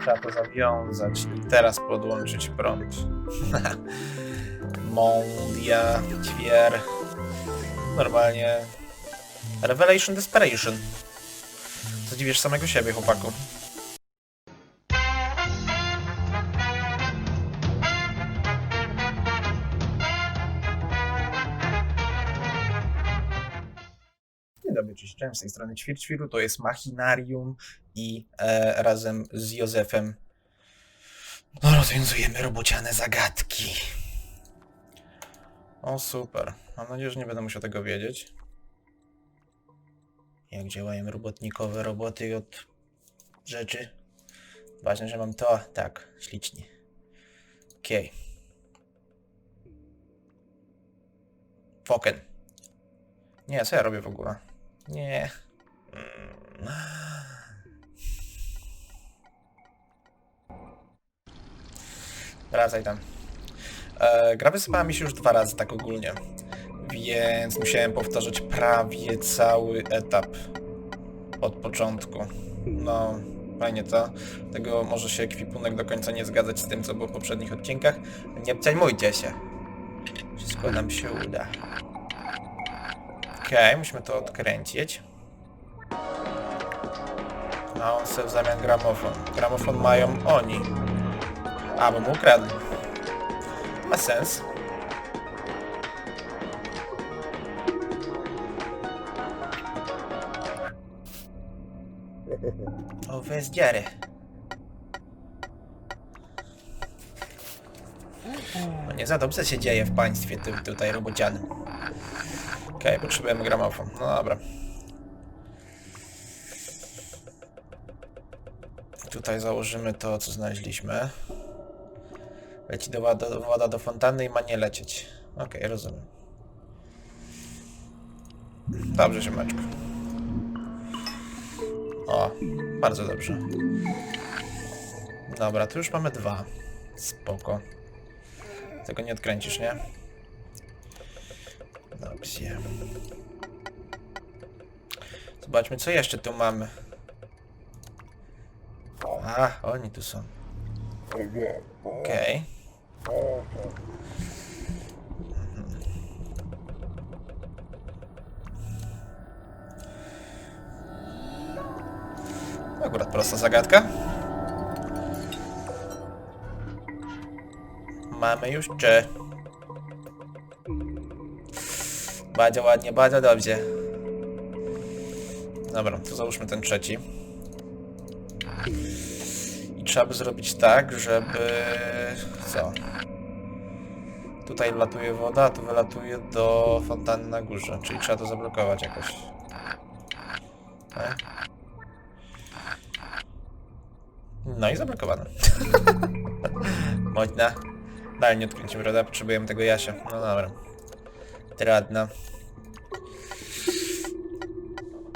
Trzeba to zawiązać i teraz podłączyć prąd. Mondia, ćwier. Normalnie. Revelation Desperation. Zadziwiesz samego siebie, chłopaku. Dobry, cześć, cześć, z tej strony Ćwirćwiru, to jest Machinarium i e, razem z Józefem no, rozwiązujemy robociane zagadki. O, super. Mam nadzieję, że nie będę musiał tego wiedzieć. Jak działają robotnikowe roboty od rzeczy. Ważne, że mam to. Tak, ślicznie. Okej. Foken. Nie, co ja robię w ogóle? Nie. Wracaj tam. E, gra wysypała mi się już dwa razy tak ogólnie, więc musiałem powtarzać prawie cały etap od początku. No, fajnie to. Tego może się ekwipunek do końca nie zgadzać z tym, co było w poprzednich odcinkach. Nie przejmujcie się. Wszystko nam się uda. Okej, musimy to odkręcić. A on sobie w zamian gramofon. Gramofon mają oni. A, bo mu ukradli. Ma sens. O, wez dziary. No nie za dobrze się dzieje w państwie tym tutaj robocianym. Okej, potrzebujemy gramofon. No dobra. Tutaj założymy to, co znaleźliśmy. Leci do woda, woda do fontanny i ma nie lecieć. Okej, rozumiem. Dobrze, ziomeczku. O, bardzo dobrze. Dobra, tu już mamy dwa. Spoko. Tego nie odkręcisz, nie? Dobrze. Zobaczmy, co jeszcze tu mamy. A, oni tu są. Okej. Mhm. Akurat prosta zagadka. Mamy już czy? Bardzo ładnie, bardzo dobrze. Dobra, to załóżmy ten trzeci. I trzeba by zrobić tak, żeby... Co? Tutaj wlatuje woda, a tu wylatuje do fontanny na górze, czyli trzeba to zablokować jakoś. Tak? No i zablokowane. Można. Dalej nie odkręcimy, prawda? Potrzebujemy tego Jasia. No dobra. Trudno.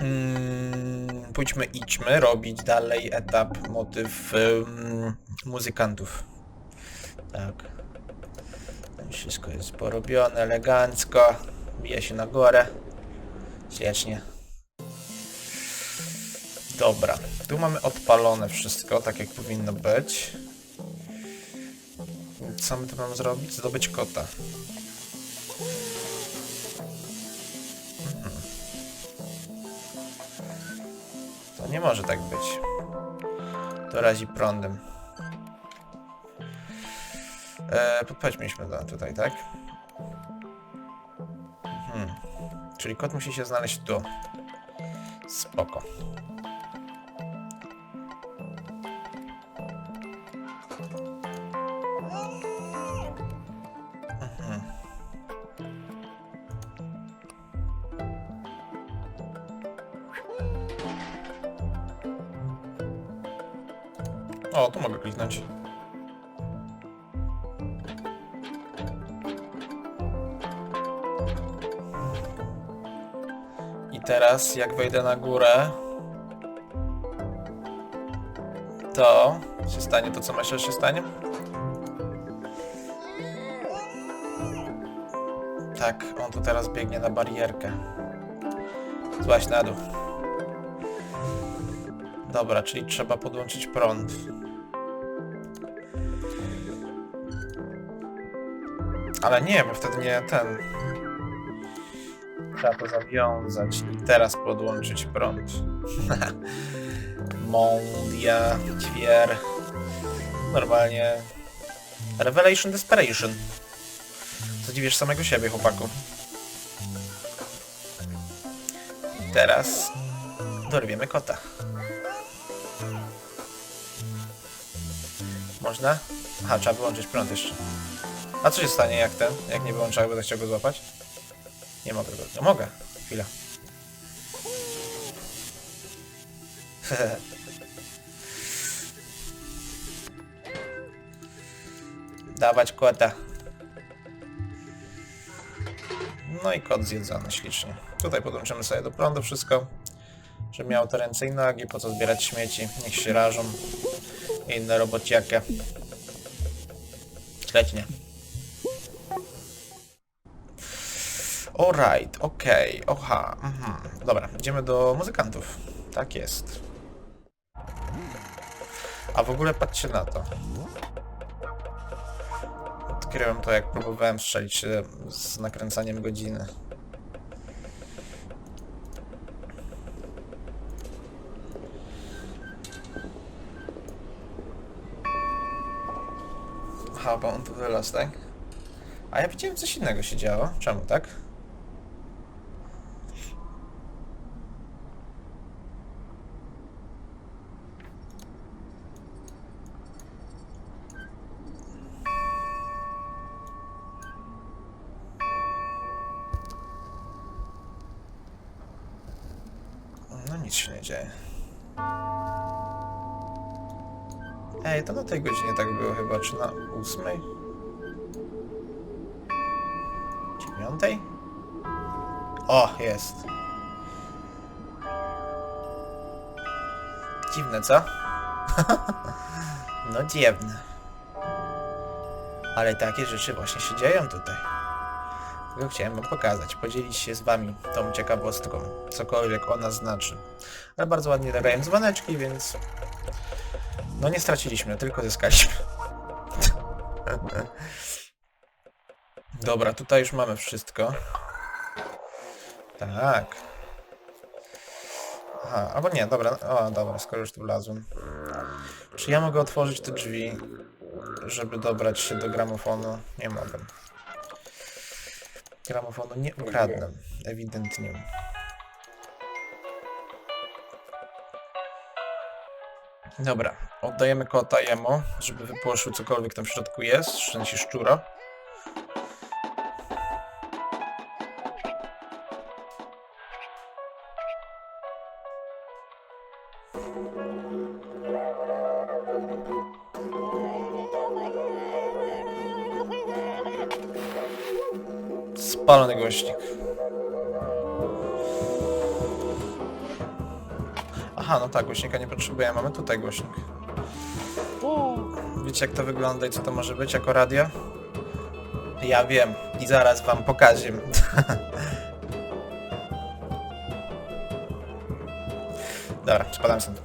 Mm, pójdźmy, idźmy robić dalej etap, motyw ym, muzykantów. Tak. Wszystko jest porobione elegancko. Bije się na górę. Ślicznie. Dobra. Tu mamy odpalone wszystko, tak jak powinno być. Co my tu mamy zrobić? Zdobyć kota. To nie może tak być. To razi prądem. E, podpowiedźmy do tutaj, tak? Mhm. Czyli kot musi się znaleźć tu. Spoko. O, tu mogę kliknąć. I teraz, jak wejdę na górę, to się stanie to, co myślę, że się stanie? Tak, on tu teraz biegnie na barierkę. Złaś na dół. Dobra, czyli trzeba podłączyć prąd. Ale nie, bo wtedy nie ten. Trzeba to zawiązać i teraz podłączyć prąd. Mondia, ćwier. Normalnie. Revelation Desperation. Zadziwiesz samego siebie, chłopaku. Teraz dorwiemy kota. Można? Aha, trzeba wyłączyć prąd jeszcze. A co się stanie jak ten? Jak nie wyłączę, będę chciał go złapać? Nie mogę go. No mogę. Chwila. Dawać kota. No i kot zjedzony ślicznie. Tutaj podłączymy sobie do prądu wszystko. Żeby miało to ręce i nogi, po co zbierać śmieci. Niech się rażą. Inne robociakie. Śledźnie. Alright, okej, oha, mhm. Dobra, idziemy do muzykantów. Tak jest. A w ogóle patrzcie na to. Odkryłem to, jak próbowałem strzelić z nakręcaniem godziny. Aha, bo on tu wylazł, tak? A ja widziałem coś innego się działo. Czemu tak? No nic się dzieje. Ej, to na tej godzinie tak było chyba, czy na ósmej? Dziewiątej? O, jest. Dziwne, co? no dziwne. Ale takie rzeczy właśnie się dzieją tutaj. Chciałem wam pokazać, podzielić się z wami tą ciekawostką, cokolwiek ona znaczy. Ale bardzo ładnie grają dzwoneczki, więc... No nie straciliśmy, tylko zyskaliśmy. Dobra, tutaj już mamy wszystko. Tak. Aha, albo nie, dobra, o dobra, skoro już tu wlazłem. Czy ja mogę otworzyć te drzwi, żeby dobrać się do gramofonu? Nie mogę. Gramofonu nie ukradnę, ewidentnie. Dobra, oddajemy kota jemu, żeby wypłoszył cokolwiek tam w środku jest, w sensie szczura. Spalony głośnik. Aha, no tak, głośnika nie potrzebuję, mamy tutaj głośnik. Wiecie jak to wygląda i co to może być jako radio? Ja wiem i zaraz wam pokażę. Dobra, spadam stąd.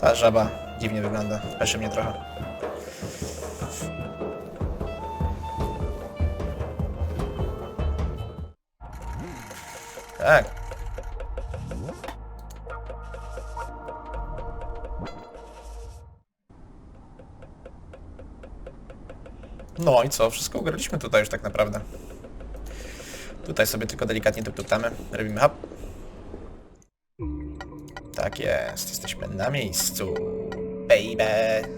Ta żaba dziwnie wygląda, peszy mnie trochę. Tak. No i co? Wszystko ugraliśmy tutaj już tak naprawdę. Tutaj sobie tylko delikatnie tuptamy. Robimy hop. Tak jest. Jesteśmy na miejscu. Baby.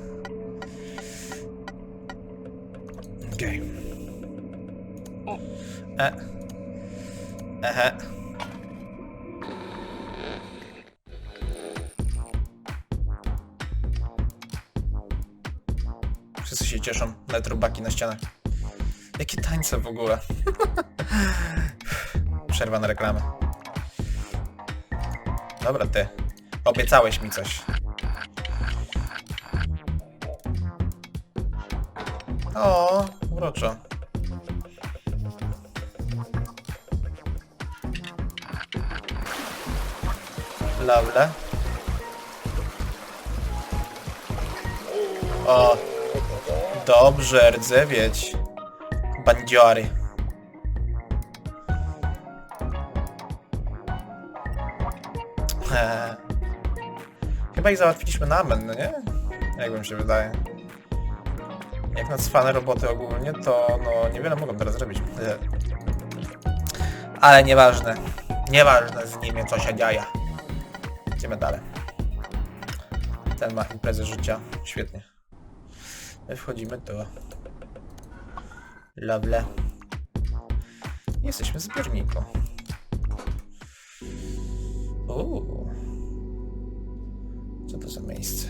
Okej. E. Aha. Wszyscy się cieszą, nawet robaki na ścianach. Jakie tańce w ogóle. Przerwa na reklamę. Dobra ty. Obiecałeś mi coś. O, uroczo. Lovely. O, dobrze, rdzewieć. Bandziory. Eee. Chyba ich załatwiliśmy na amen, no nie? Jak wam się wydaje. Jak na cwane roboty ogólnie, to no niewiele mogą teraz zrobić. Eee. Ale nieważne. Nieważne z nimi co się dzieje. Idziemy dalej. Ten ma imprezę życia. Świetnie. My wchodzimy tu. Lovely. Jesteśmy zbiorniku. Uuu. Co to za miejsce?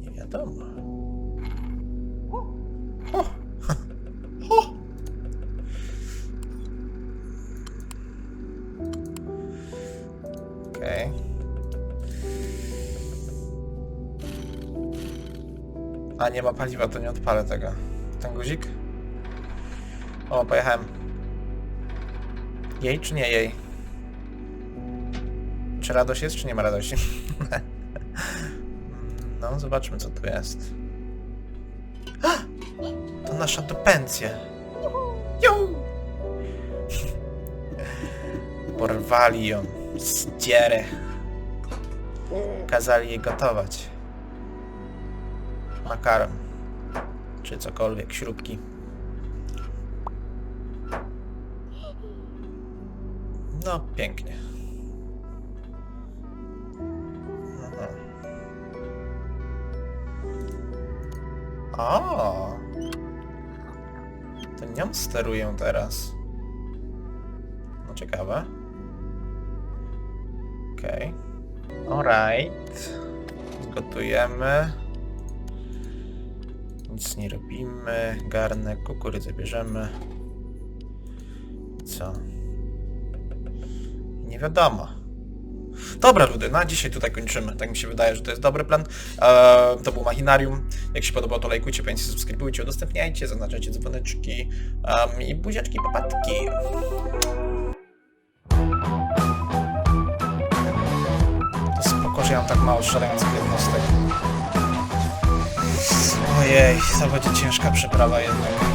Nie wiadomo. A nie ma paliwa, to nie odpalę tego. Ten guzik? O, pojechałem. Jej czy nie jej? Czy radość jest, czy nie ma radości? no, zobaczmy co tu jest. To nasza dupencja. Ju! Porwali ją. Zdzierę. Kazali jej gotować. Makaron. Czy cokolwiek, śrubki. No, pięknie. Aha. O! To nią steruję teraz. No ciekawe. Okej. Alright. Zgotujemy. Nic nie robimy. Garnek, kukurydzę bierzemy. Co? Nie wiadomo. Dobra, ludy, na dzisiaj tutaj kończymy. Tak mi się wydaje, że to jest dobry plan. Eee, to był Machinarium. Jak się podobało, to lajkujcie, pamiętajcie, subskrybujcie, udostępniajcie, zaznaczacie dzwoneczki um, i buziaczki, papatki. Że ja mam tak mało strzelających jednostek. Ojej, to będzie ciężka przeprawa jednak.